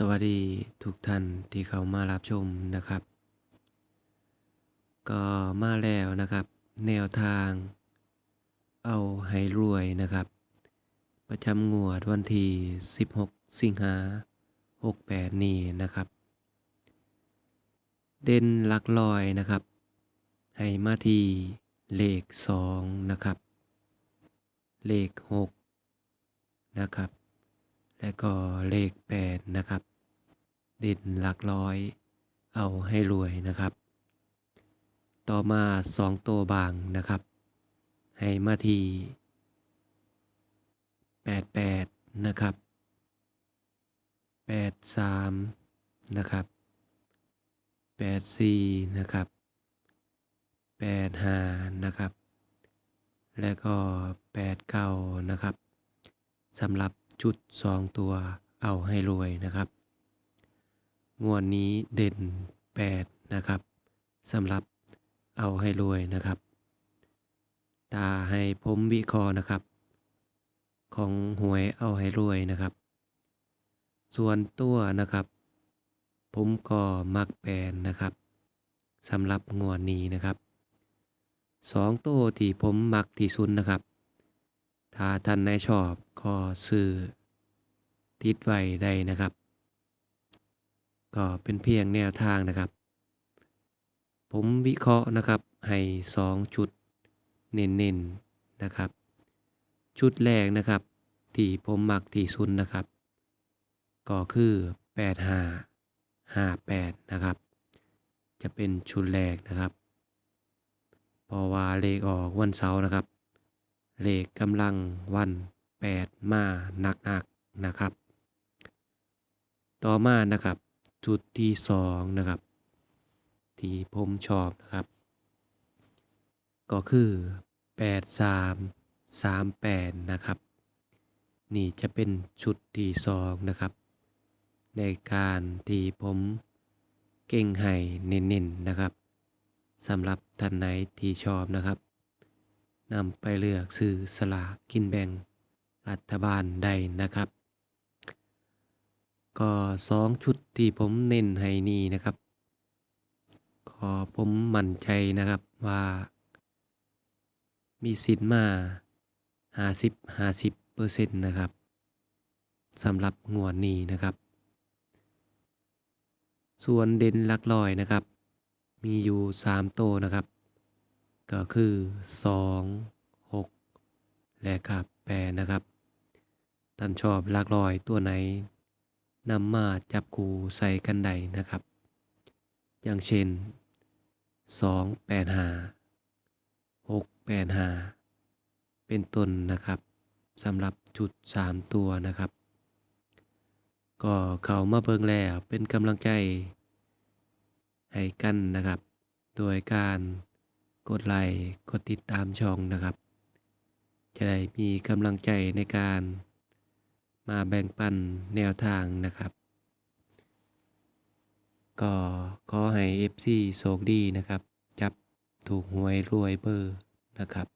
สวัสดีทุกท่านที่เข้ามารับชมนะครับ ก็มาแล้วนะครับ แนวทาง เอาให้รวยนะครับ ประจำงวดวันที่ 16 สิงหา68 นี้นะครับ เด่นหลักลอยนะครับ ให้มาที่เลข 2 นะครับ เลข 6 นะครับ และก็เลข 8 นะครับเด่นหลักร้อย เอาให้รวยนะครับ ต่อมา 2 ตัวบางนะครับ ให้มาที88 นะครับ 83 นะครับ 84 นะครับ85 นะครับ และก็ 89 นะครับสำหรับ ชุด2ตัวเอาให้รวยนะครับ งวดนี้เด่น 8 นะครับสำหรับเอาให้รวยนะครับ ตาให้ผมวิเคราะห์นะครับ ของหวยเอาให้รวยนะครับ ส่วนตัวนะครับ ผมก็มักแปนนะครับสำหรับงวดนี้นะครับสองตัวที่ผมมักที่สุดนะครับ ถ้าท่านใดชอบก็ซื้อติดไว้ได้นะครับ ก็เป็นเพียงแนวทางนะครับ ผมวิเคราะห์นะครับให้สองชุดเน้นๆนะครับ ชุดแรกนะครับ ที่ผมมักที่สุดนะครับ ก็คือ 85 58 นะครับ จะเป็นชุดแรกนะครับ เพราะว่าเลขออกวันเสาร์นะครับ เลขกำลังวัน 8 มาหนักๆนะครับ ต่อมานะครับ จุดที่ 2 นะครับ ที่ผมชอบนะครับ ก็คือ 83 38 นะครับ นี่จะเป็นชุดที่ 2 นะครับ ในการที่ผมเก่งให้เน้นๆนะครับสำหรับท่านไหนที่ชอบนะครับ นำไปเลือกซื้อสลากกินแบ่งรัฐบาลได้นะครับ ก็สองชุดที่ผมเน้นให้นี่นะครับ ก็ผมมั่นใจนะครับว่า มีสิทธิ์มา 50 50เปอร์เซ็นต์นะครับสำหรับงวดนี้นะครับ ส่วนเด่นลักลอยนะครับ มีอยู่ 3 โตนะครับ ก็คือ 2 6 และกับ8นะครับ ท่านชอบลักลอยตัวไหนนำมาจับคูใส่กันใดนะครับ อย่างเช่น 2 8 5 6 8 5 เป็นต้นนะครับสำหรับจุด 3 ตัวนะครับ ก็เขามาเบิ่งแล้วเป็นกำลังใจให้กันนะครับ โดยการ กดไลค์กดติดตามช่องนะครับ จะได้มีกำลังใจในการมาแบ่งปันแนวทางนะครับ ก็ขอให้ FC โชคดีนะครับ จับถูกหวยรวยเบอร์นะครับ